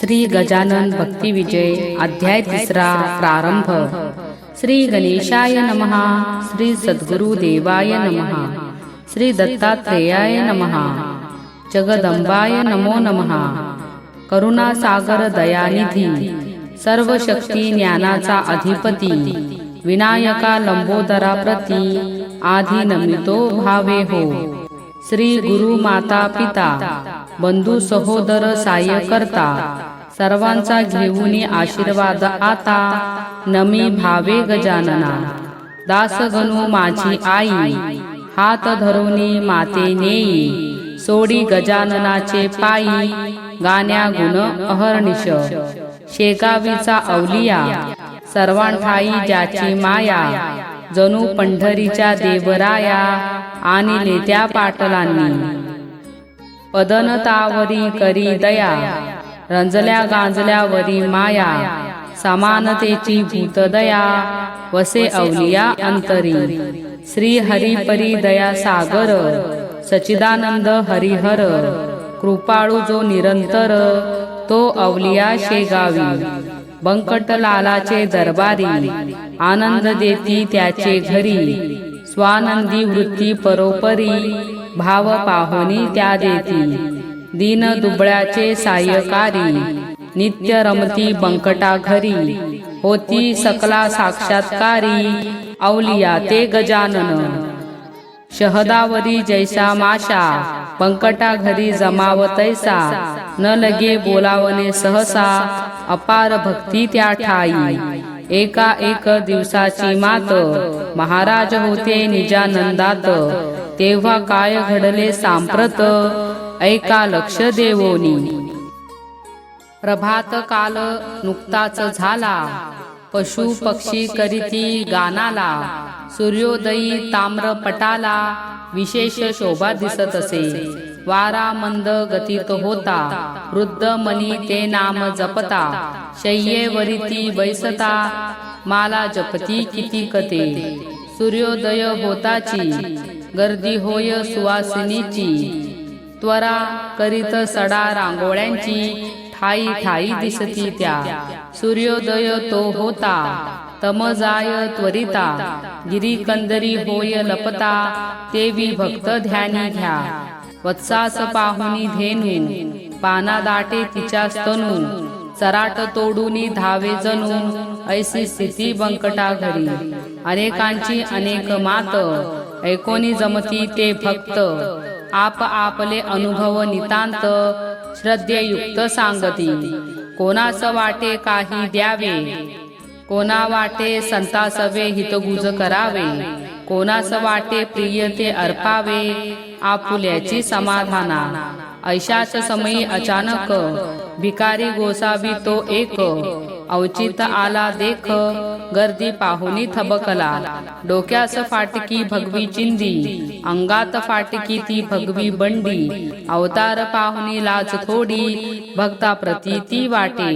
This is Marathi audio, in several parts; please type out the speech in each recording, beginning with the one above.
श्री गजानन भक्ती विजय अध्याय तिसरा प्रारंभ। श्री गणेशाय नमहा श्री सद्गुरु देवाय नमहा श्री दत्तात्रेयाय नमहा जगदंबाय नमो नमहा करुणासागर दयानिधी सर्व शक्ती ज्ञानाचा अधिपती विनायका लंबोदरा प्रती आधी नमितो भावे हो। श्री गुरु माता पिता बंधू सहोदर साह्य करता सर्वांचा घेऊन आशीर्वाद आता नमी भावे गजानना. दास गणू माझी आई हात धरुनी माते नेई. सोडी गजाननाचे पायी गाण्या गुण अहर्निश. शेगावीचा अवलिया सर्वांठाई ज्याची माया. जणू पंढरीच्या देवराया आणि नेत्या पाटलांनी. पदनतावरी करी दया. रंजल्या गांजल्यावरी माया. समानतेची भूतदया वसे अवलिया अंतरी. श्री हरी परी दया सागर. सचिदानंद हरिहर. कृपाळू जो निरंतर. तो अवलिया शेगावी. बंकटलालाचे दरबारी. आनंद देती त्याचे घरी. स्वानंदी वृत्ती परोपरी. भाव पाहुनी त्या देती. दीन दुबळ्याचे सायकारी नित्य रमती बंकटा घरी. होती सकला साक्षात्कारी अवलिया ते गजानन. शहदावरी जैसा माशा पंकटा घरी जमाव तैसा. न लगे बोलावने सहसा अपार भक्ती त्या ठाई. एका एक दिवसाची मात महाराज होते निजानंदात. तेव्हा काय घडले सांप्रत? ऐका लक्ष देवोनी. प्रभात काल नुकताच झाला. पशु पक्षी करीती गानाला. सूर्योदयी ताम्र पटाला विशेष शोभा दिसत असे. वारा मंद गतीत होता. वृद्ध मनी ते नाम जपता. शय्येवरिती बैसता. माला जपती किती कते. सूर्योदय होताची. गर्दी होय सुवासिनीची. त्वरा करीत सडा रांगोळ्यांची. ठाई ठाई दिसती त्या. सूर्योदय तो होता. तमजाय त्वरिता. गिरीकंदरी होय लपता. तेवी भक्त ध्यानी घ्या. वत्सास पाहुनी धेनू. पाना दाटे तिच्या स्तनू. चराट तोडूनी धावे जणू. ऐसी स्थिती बंकटा घरी. अनेकांची अनेक मात. ऐकोनी जमती ते भक्त आप आपले अनुभव नितांत श्रद्धेयुक्त सांगती. कोणास वाटे काही द्यावे? कोणा वाटे संतासवे हितगुज करावे? कोणास वाटे प्रिय ते अर्पावे? आपुल्याची समाधाना. ऐशाच समयी अचानक भिकारी गोसावी तो एक अवचित आला देख गर्दी पाहुनी थबकला. डोक्यास फाटकी भगवी चिंदी अंगात फाटकी ती भगवी बंडी. अवतार पाहुनी लाज थोडी भक्ता प्रती वाटे.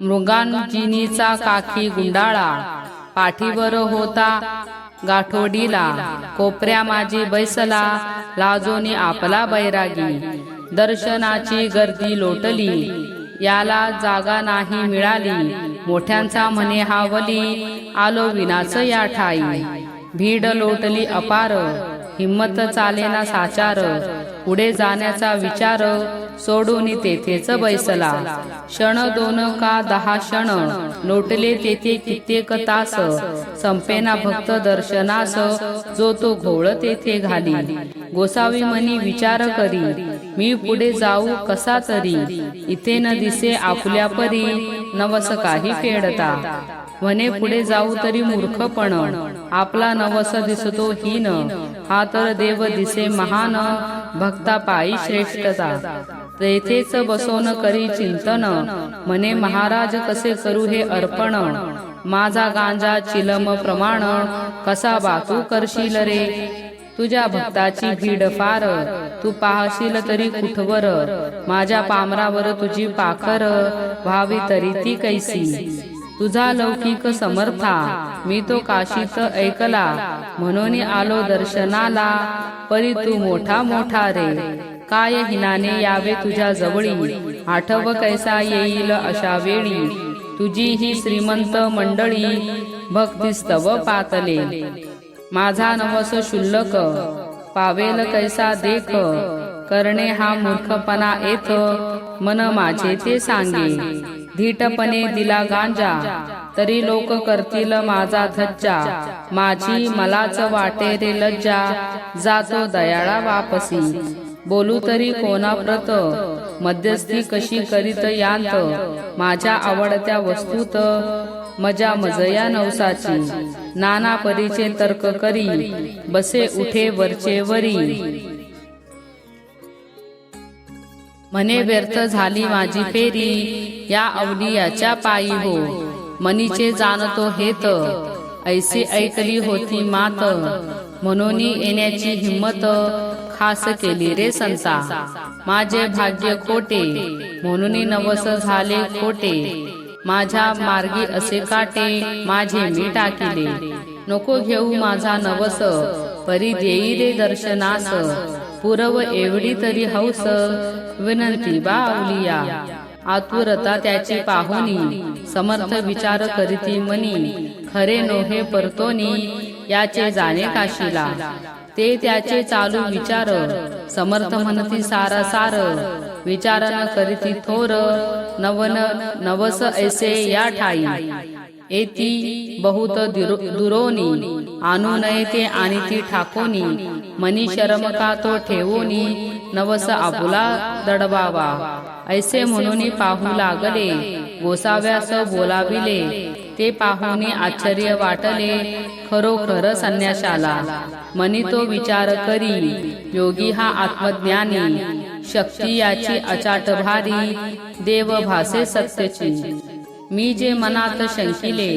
मृगांजिनीचा काखी गुंडाळा पाठीवर होता गाठोडीला. कोपऱ्या माझी बैसला लाजोनी आपला बैरागी. दर्शनाची गर्दी लोटली. याला जागा नाही मिळाली. मोठ्यांचा म्हणे हावली आलो विनाच या ठाई. भीड लोटली अपार. हिम्मत चालेना साचार. पुढे जाण्याचा विचार. सोडून तेथेच बैसला. क्षण दोन का दहा क्षण. लोटले तेथे कित्येक तास. संपेना भक्त दर्शनास. जो तो घोळ तेथे घाली. गोसावी मनी विचार करी. मी पुढे जाऊ कसा तरी. इथे न दिसे आपल्या परी नवस काही फेडता. म्हणे पुढे जाऊ तरी मूर्खपण. आपला नवस दिसतो हीन. हा तर देव दिसे महान भक्ता पायी श्रेष्ठता. तेथेच बसवून करी चिंतन. म्हणे महाराज कसे करू हे अर्पण. माझा गांजा चिलम प्रमाण. कसा बातू करशील रे? तुझ्या भक्ताची भीड फार तू पाहशील तरी कुठवर? माझ्या पामरावर तुझी पाखर व्हावी तरी ती कैसी? तुझा लौकिक समर्था मी तो काशीत ऐकला. म्हणून आलो दर्शनाला परी तू मोठा मोठा रे. काय हिनाने यावे तुझ्या जवळी? आठव कैसा येईल अशा वेळी? तुझी ही श्रीमंत मंडळी भक्तिस्तव पातले. माझा नवस शुल्लक. पावेल कैसा देख. करणे हा मूर्खपणा येथ. मन माझे ते सांगे. धीटपणे दिला गांजा. तरी लोक करतील माझा धज्जा. माझी मलाच वाटे रे लज्जा. जातो दयाळा वापसी. बोलू तरी कोणाप्रत मध्यस्थी कशी करीत यांत. माझ्या आवडत्या वस्तूत. मजा मजया नवसाची. नाना परीचे तर्क करी. बसे उठे वरचे वरी. मने व्यर्थ झाली माझी फेरी. या अवलियाच्या पायी हो. मनीचे जाणतो हेत ऐसी ऐकली होती मात. म्हणून येण्याची हिम्मत खास केली रे संता. माझे भाग्य खोटे. म्हणून नवस झाले खोटे. माझ्या मार्गी असे काटे माझे मी टाकिले. नको घेऊ माझा नवस परी देई रे दर्शनास. पुरव एवढी तरी हौस. विनंती बावलिया आतुरता त्याची पाहुनी समर्थ विचार करीती मनी. खरे नोहे परतोनी. याचे जाणे काशीला. ते त्याचे चालू विचार. समर्थ म्हणती सार सार. विचारन करीती थोर. नवन नवस ऐसे या ठाई। एती बहुत दुरोनी आणू नये ते आणि ती ठाकोनी मनी शरम का तो ठेवोनी नवस आपुला दडवावा ऐसे म्हणून पाहू लागले गोसाव्यास बोलाविले ते पाहून आश्चर्य वाटले खरोखर संन्याशाला. मनी तो विचार करी. योगी हा आत्मज्ञानी. शक्ती याची अचाट भारी. देव भासे सत्यची. मी जे मनात शंकिले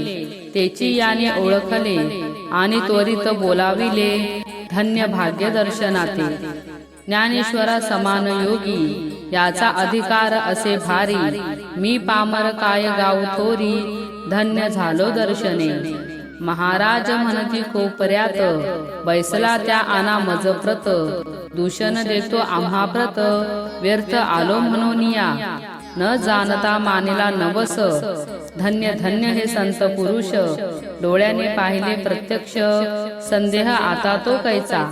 तेची याने ओळखले आणि त्वरित बोलाविले धन्य भाग्य दर्शनाते ज्ञानेश्वरा समान योगी याचा अधिकार असे भारी. मी पामर काय गाव थोरी धन्य झालो दर्शने. महाराज म्हणती कोपऱ्यात बैसला त्या आना मजप्रत दूषण देतो आम्हा प्रत व्यर्थ आलो म्हणून या. न जाणता मानेला नवस धन्य धन्य हे संत पुरुष डोळ्याने पाहिले प्रत्यक्ष संदेह आता तो कैचा.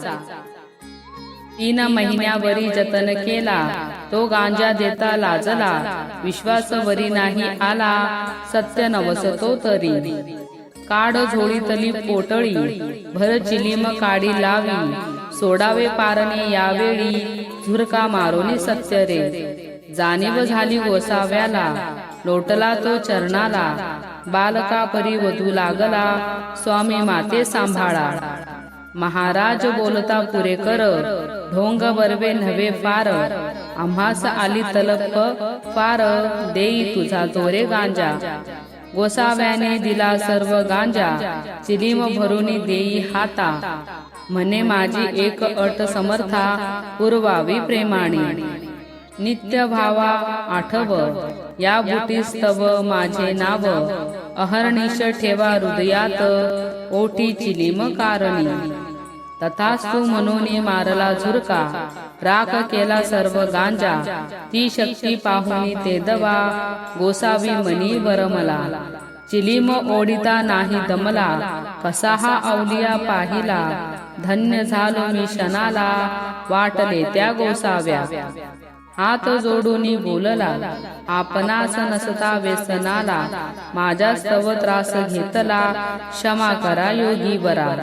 तीन महिन्यावरी जतन केला तो गांजा देता लाजला विश्वास वरी नाही आला सत्य नवस तो तरी. काड झोळीतली पोटळी. भर चिलीम काडी लावी. सोडावे पारणे यावेळी. झुरका मारोनी सत्य रे. जाणीव झाली गोसाव्याला लोटला तो चरणाला. बालका परी वधू लागला. स्वामी माते सांभाळा. महाराज बोलता पुरे कर. ढोंग बरवे नव्हे फार. आम्हास आली तलप फार. देई तुझा तोरे गांजा. गोसाव्याने दिला सर्व गांजा. चिलीम भरून देई हाता. म्हणे माझी एक अट समर्था पुरवावी प्रेमाने नित्य भावा आठव. या बुटीस्तव माझे नाव. अहर्निश ठेवा हृदयात ओटी चिलीम कारणी. तथास्तु म्हणून मारला झुरका. राख केला सर्व गांजा. ती शक्ती पाहुनी ते दवा. गोसावी मनी वरमला. चिलीम ओढिता नाही दमला. कसा हा अवलिया पाहिला. धन्य झालो मी क्षणाला वाटले त्या गोसाव्या. हात जोडून बोलला. आपणास नसता व्यसनाला. माझ्या स्तव त्रास घेतला. क्षमा करा योगी बरा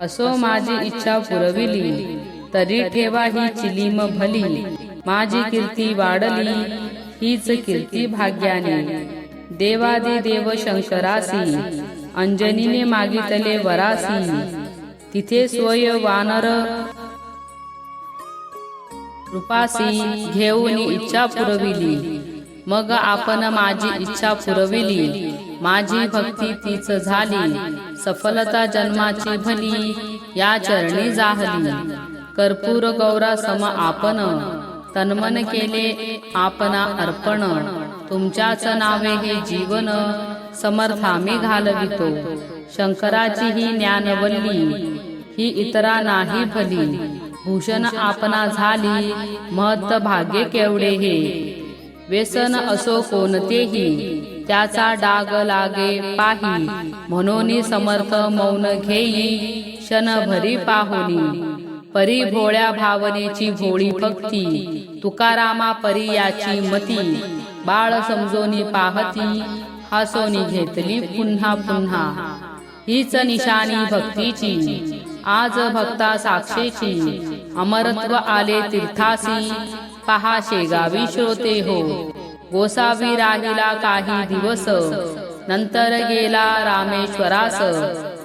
असो माझी इच्छा पुरविली तरी ठेवा ही चिलीम भली. माझी कीर्ती वाढली हीच कीर्ती भाग्याने. देवादी देव शंकरासी अंजनीने मागितले वरासी. तिथे स्वय वानर रूपासी घेऊन इच्छा पुरविली. मग आपण माझी इच्छा पुरविली. माझी भक्ती तीच झाली. सफलता जन्माची भली या चरणी जाहली. कर्पूर गौरा सम आपण तन्मन केले आपणा अर्पण. तुमच्याच नावे हे जीवन समर्था मी घालवितो. शंकराची ही ज्ञानवल्ली ही इतरा नाही भली. भूषण आपणा झाली महत्त भाग्य केवढे हे? व्यसन असो कोणतेही त्याचा डाग लागे पाही. म्हणून समर्थ मौन घेई क्षणभरी पाहुनी. परी भोळ्या भावनेची भोळी भक्ती. तुकारामा परी याची मती. बाळ समजोनी पाहती हसोनी घेतली पुन्हा पुन्हा. हीच निशाणी भक्तीची. आज भक्ता साक्षेची. अमरत्व आले तीर्थासी. पहा शेगावी श्रोते हो. गोसावी राहिला काही दिवस नंतर गेला रामेश्वरास.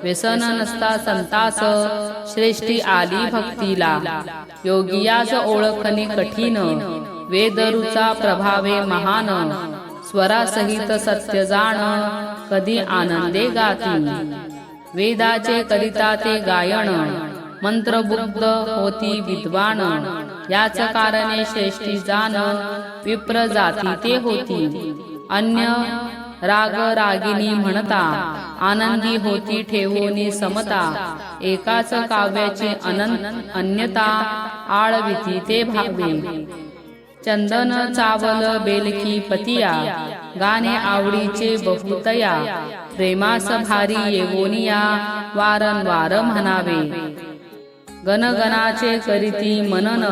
व्यसन नसता संतास श्रेष्ठी आली भक्तीला. योगियास ओळखणे कठीण वेदरुचा प्रभावे महान. स्वरासहित सत्य जाण कधी आनंदे गाती वेदाचे करिता ते गायन मंत्रबुद्ध होती विद्वान. याच कारणे श्रेष्ठी जाण विप्र जाती ते होती. अन्य राग रागिनी म्हणता आनंदी होती ठेवोनी समता. एकाच काव्याची अनंत अन्यता आळविती ते भावे. चंदन चावल बेलकी पतिया गाणे आवडीचे बहुतया. प्रेमास भारी येवोनिया वारंवार म्हणावे. गणगणाचे करीती मनन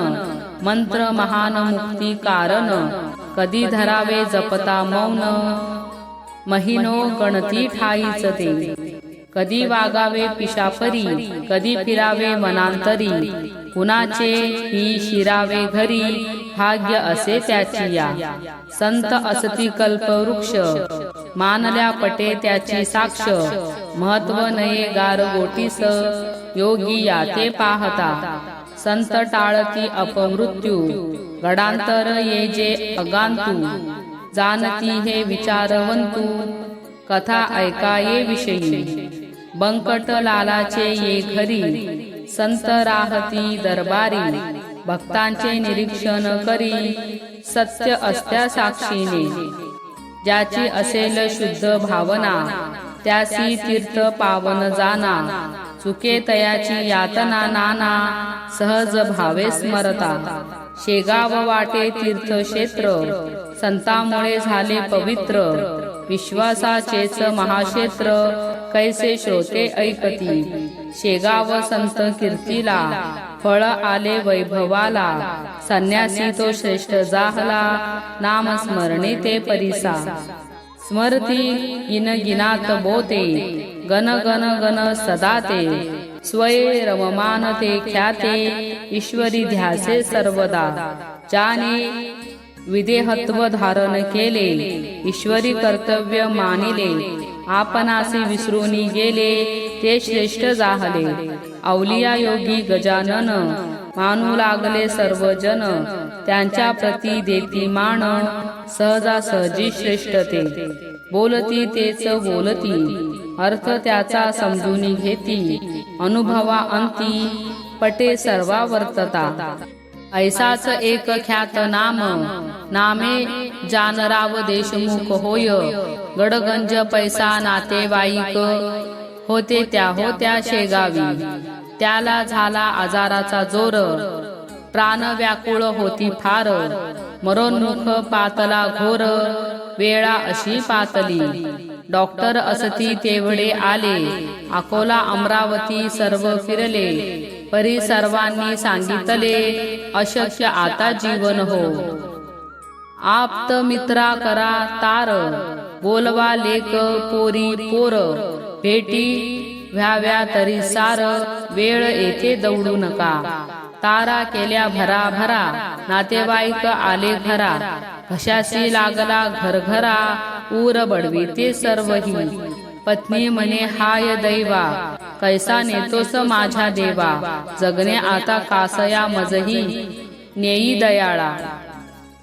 मंत्र महान मुक्ती कारण कधी धरावे जपता मौन महिनो गणती ठाईच ते. कधी वागावे पिशापरी कधी फिरावे मनांतरी कुणाचे ही शिरावे घरी भाग्य असे त्याची या. संत असती कल्पवृक्ष मानल्या पटे त्याची साक्ष महत्त्व नये गार गोटीस योगी या ते पाहता. संत टाळती अपमृत्यू गडांतर ये जे अगांतू. जाणती हे विचारवंतू कथा ऐकाये विषयी. बंकट लालाचे ये घरी संत राहती दरबारी. भक्तांचे निरीक्षण करी सत्य असत्या साक्षीने ज्याची असेल शुद्ध भावना त्यासी तीर्थ पावन जाना. चुके तयाची यातना नाना. सहज भावे स्मरता. शेगाव वाटे तीर्थक्षेत्र. संतामुळे झाले पवित्र. विश्वासाचेच महाक्षेत्र. कैसे श्रोते ऐकती. शेगाव संत कीर्तीला. फळ आले वैभवाला. संन्यासी तो श्रेष्ठ जाहला. नामस्मरणी ते परिसा. स्मरती गिन गिनात बोते गण गण गण सदाते स्वये रममान ते ख्याते ईश्वरी ध्यासे सर्वदा। जाने विदेहत्व धारण केले ईश्वरी कर्तव्य मानिले आपणासे विसरूनी गेले ते श्रेष्ठ जाहले। अवलिया योगी गजानन मानू लागले सर्वजन। त्यांच्या प्रती देती मान सहजासहजी श्रेष्ठ ते बोलती तेच बोलती. अर्थ त्याचा समजून घेती. अनुभवा अंती. पटे सर्वा वर्तता ऐसाच एक ख्यात नाम. नामे जानराव देशमुख होय. गडगंज पैसा नातेवाईक. होते त्या होत्या शेगावी. त्याला झाला आजाराचा जोर. प्राण व्याकुळ होती फार. मरोन्मुख पातला घोर. वेळा अशी पातली. डॉक्टर असती तेवढे आले. अकोला अमरावती सर्व फिरले. परी सर्वांनी सांगितले अशक्य आता जीवन हो. आप्त मित्रा करा तार. बोलवा लेक पोरी पोर. भेटी व्हाव्या तरी सार. वेळ येथे दौडू नका. तारा केल्या भरा भरा नातेवाईक आले घरा. घशाशी लागला घरघरा उर बडवी ते सर्वही पत्नी म्हणे हाय दैवा कैसा नेतोस माझ्या देवा? जगणे आता कासया मजही नेई दयाळा.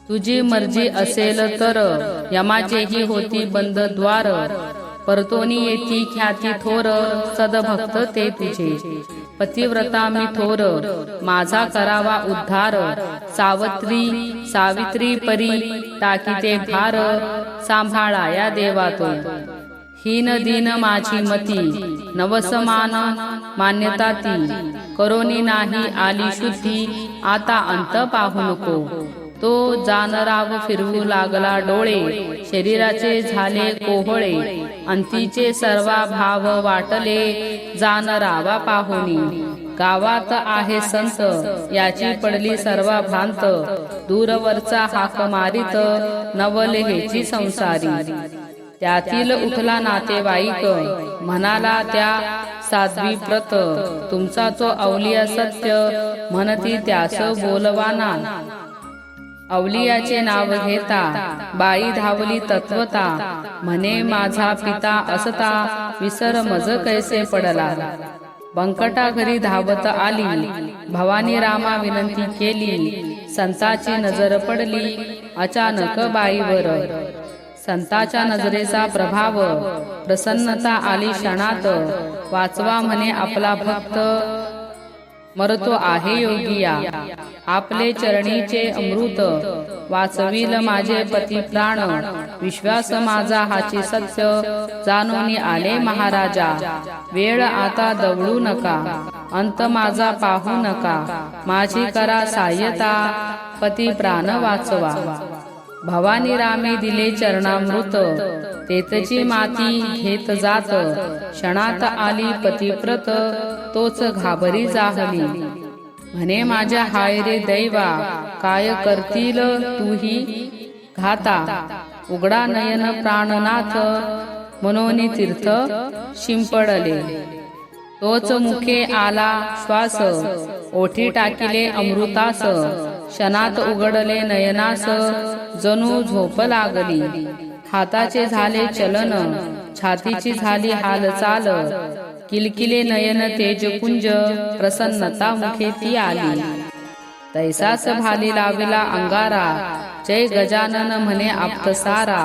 तुझी मर्जी असेल तर यमाचेही होती बंद द्वार. परतोनी येती ख्याती थोर सदभक्त ते तुझे. पतिव्रता मी थोर माझा करावा उद्धार. सावत्री सावित्री परी टाकीते भार. सांभाळा या देवा तो हीन दिन माझी मती नवसमान मान्यता ती. करोनी नाही आली शुद्धी आता अंत पाहू नको. तो जानराव फिरवू लागला डोळे. शरीराचे झाले कोहळे. अंतीचे सर्वा भाव वाटले जानरावा पाहुनी गावात आहे संत. याची पडली सर्वा भांत दूरवरचा हाक मारित नवलहेची संसारी. त्यातील उठला नातेवाईक. म्हणाला त्या साध्वी प्रत तुमचा तो अवलिया सत्य म्हणती त्यास बोलवाना. अवलियाचे नाव घेता बाई धावली तत्वता म्हणे माझा पिता असता विसर मज कैसे पडला. बंकटा घरी धावत आली भवानी रामा विनंती केली संताची नजर पडली अचानक बाईवर. संताच्या नजरेचा प्रभाव प्रसन्नता आली क्षणात वाचवा म्हणे आपला भक्त मरतो आहे योगिया. आपले चरणीचे अमृत वाचविल माझे पती प्राण. विश्वास माझा हाची सत्य. जाणून आले महाराजा. वेळ आता दवळू नका. अंत माझा पाहू नका. माझी करा साह्यता पती प्राण वाचवा. भवानी रामे दिले चरणामृत. तेतची माती घेत जात. क्षणात आली पतिप्रत तोच घाबरी जाहली. म्हणे माझ्या हाय रे दैवा काय करतील तूही? घाता उघडा नयन प्राणनाथ मनोनी तीर्थ शिंपडले. तोच मुखे आला श्वास ओठी टाकिले अमृतास क्षणात उघडले नयनास जणू झोप लागली. हाताचे झाले चलन छातीची झाली हालचाल किलकिले नयन तेजकुंज प्रसन्नता मुखे ती आली. तैसाच भाली लाविला अंगारा जय गजानन म्हणे आपतसारा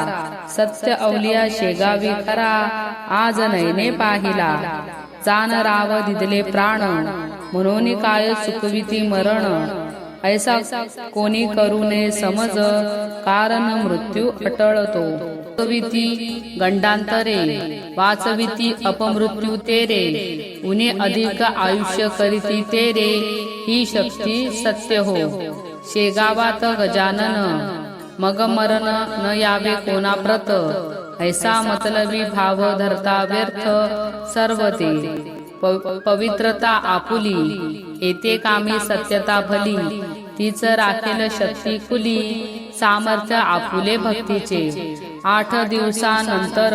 सत्य अवलिया शेगावी खरा आज नयने पाहिला. चान राव दिदले प्राण म्हणून काय सुखविती मरण. ऐसा कोणी करू नये समज कारण मृत्यू अटळतो. कविती गंडांतरे वाचविती अपमृत्यू तेरे उने अधिक आयुष्य करीती तेरे ही शक्ती सत्य हो. शेगावात गजानन मग मरण न यावे कोणाप्रत ऐसा मतलबी भाव धरता व्यर्थ सर्व ते. पवित्रता आपुली येते कामी सत्यता भली तीच राखेल शक्ती खुली सामर्थ्य आपुले भक्तीचे. आठ दिवसानंतर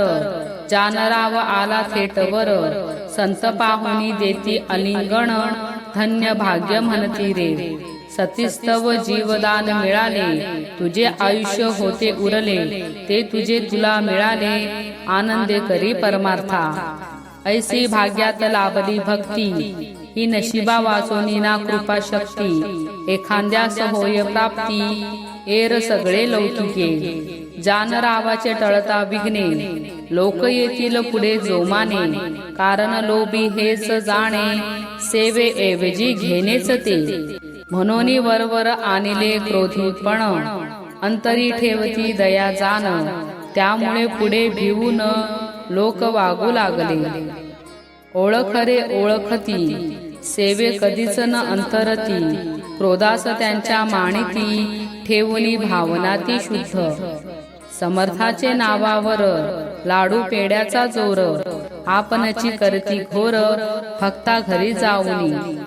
जानराव आला थेटवर. संत पाहुणी देती अलिंगण. धन्य भाग्य म्हणती रे. सतीस्तव जीवदान मिळाले. तुझे आयुष्य होते उरले. ते तुझे तुला मिळाले. आनंदे करी परमार्था. ऐसी भाग्यात लाभली भक्ती. ही नशिबा वाचोनी ना कृपा शक्ती. एखाद्यास होय प्राप्ती. एर सगळे लौकिके. जानरावाचे टळता विघ्ने. लोक येतील पुढे जोमाने. कारण लोभी हेच जाणे. सेवे ऐवजी घेणेच ते. म्हणून वरवर आणले क्रोधीपण अंतरी ठेवती दया जाण. त्यामुळे पुढे भिवून लोक वागू लागले. ओळखरे ओळखती. सेवे कधीच न अंतरती. क्रोधास त्यांच्या माणिती ठेवली भावना ती शुद्ध. समर्थाचे नावावर लाडू पेड्याचा जोर आपणची करती घोर भक्ता घरी जाऊनी.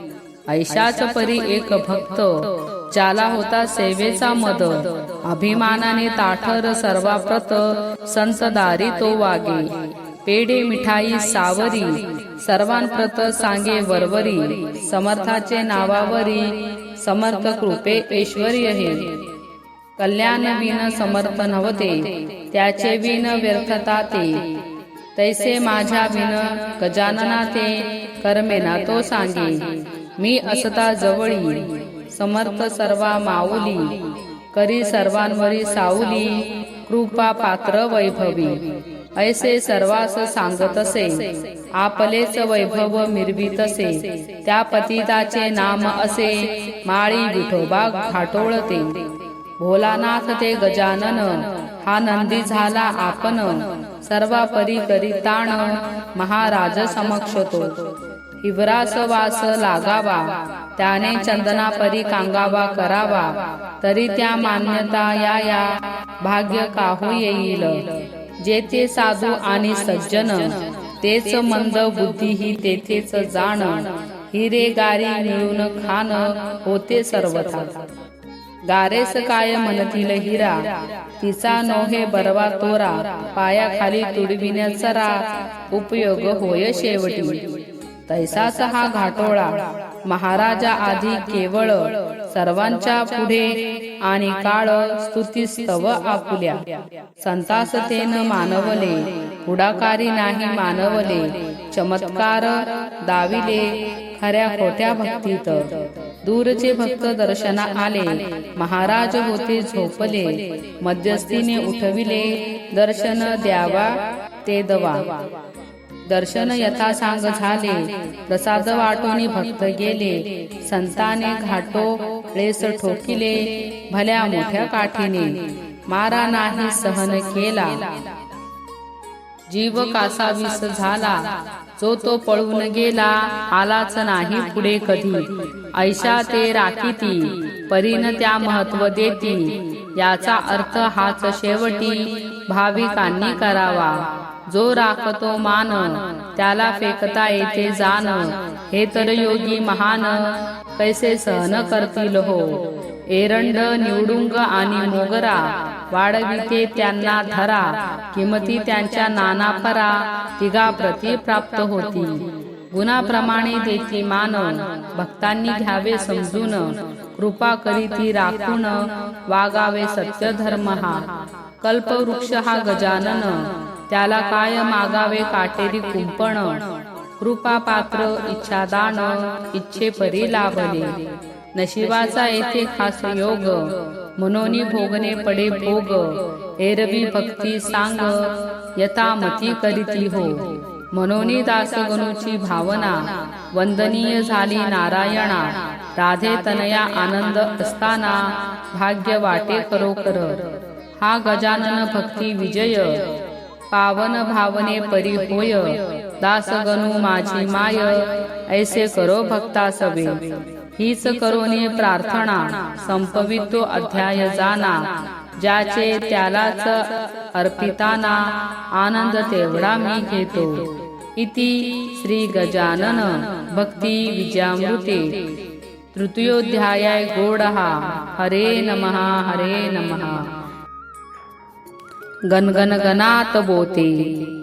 ऐशाच परी एक भक्त ज्याला होता सेवेचा मद. अभिमानाने ताठर सर्वाप्रत संतदारी तो वागे. पेढे मिठाई सावरी सर्वांप्रत सांगे वरवरी. समर्थाचे नावावरी समर्थ कृपे ऐश्वर्य हे. कल्याण विन समर्थ नव्हते त्याचे विन व्यर्थता ते. तैसे माझ्या विन गजानना ते कर्मेना तो सांगे. मी असता जवळी समर्थ सर्वा माऊली. करी सर्वांवरी साऊली कृपा पात्र वैभवी. ऐसे सर्वास सांगतसे आपलेच वैभव मिरवितसे. त्या पतिताचे नाम असे माळी विठोबा घाटोळते. भोलानाथ ते गजानन हा नंदी झाला आपण सर्वा परी महाराज समक्ष तो. हिवरास वास लागावा त्याने चंदना परी कांगावा करावा तरी त्या मान्यता या या भाग्य काहू येईल. जेथे साधू आणि सज्जन तेच मंद बुद्धी ही तेथेच जाण. हिरे गारी मिळून खान होते सर्वथा. गारेस सकाय म्हणतील हिरा तिचा नोहे बरवा तोरा पायाखाली तुडविण्याचा उपयोग होय शेवटी. तैसाच हा घाटोळा महाराजा आधी केवळ सर्वांच्या पुढे आणि काळ स्तुतीस्तव आपुल्या. संतासतेन मानवले पुढाकारी नाही मानवले चमत्कार दाविले खऱ्या खोट्या भक्तीत. दूरचे भक्त दर्शना आले. महाराज होते झोपले. मध्यस्थीने उठविले. दर्शन द्यावा ते दवा. दर्शन यथा सांग झाले. प्रसाद वाटोनी भक्त गेले. संताने घाटो लेस ठोकिले. भल्या मोठ्या काठीने. मारा नाही सहन केला. जीव कासावीस झाला. जो तो पळून गेला आलाच नाही पुढे कधी. ऐशा ते राखीती परीन त्या महत्त्व देती. याचा अर्थ हाच शेवटी भाविकांनी करावा. जो राखतो मान त्याला फेकता येते जाण. हे तर योगी महान कैसे सहन करतील हो? एरंड निवडुंग आणि मोगरा वाढविते त्यांना धरा किमती त्यांच्या नाना परा तिघा प्रती प्राप्त होती. गुणाप्रमाणे देती मान भक्तांनी घ्यावे समजून कृपा करीती राखून वागावे सत्य धर्म हा. कल्पवृक्ष हा गजानन त्याला काय मागावे काटेरी कुंपण? कृपा पात्र इच्छादान इच्छे परी लाभले. नशिबाचा येथे खास योग. मनोनी भोगणे पडे भोग. एरवी भक्ती सांग यथा मती करीती हो. मनोनी दासगणूची भावना. वंदनीय झाली नारायणा. राधे तनया आनंद असताना भाग्य वाटे खरोखर. हा गजानन भक्ती विजय. पावन भावने परी होय दासगणू माझी माय ऐसे करो भक्ता सवे. हीच करोने प्रार्थना संपवितो अध्याय जाना. ज्याचे त्यालाच अर्पिताना आनंद तेवढा मी घेतो. इति श्री गजानन भक्ती विजयामृते. तृतीयोध्याय गोडहा. हरे नमः हरे नमः. गणगण गणात बोते.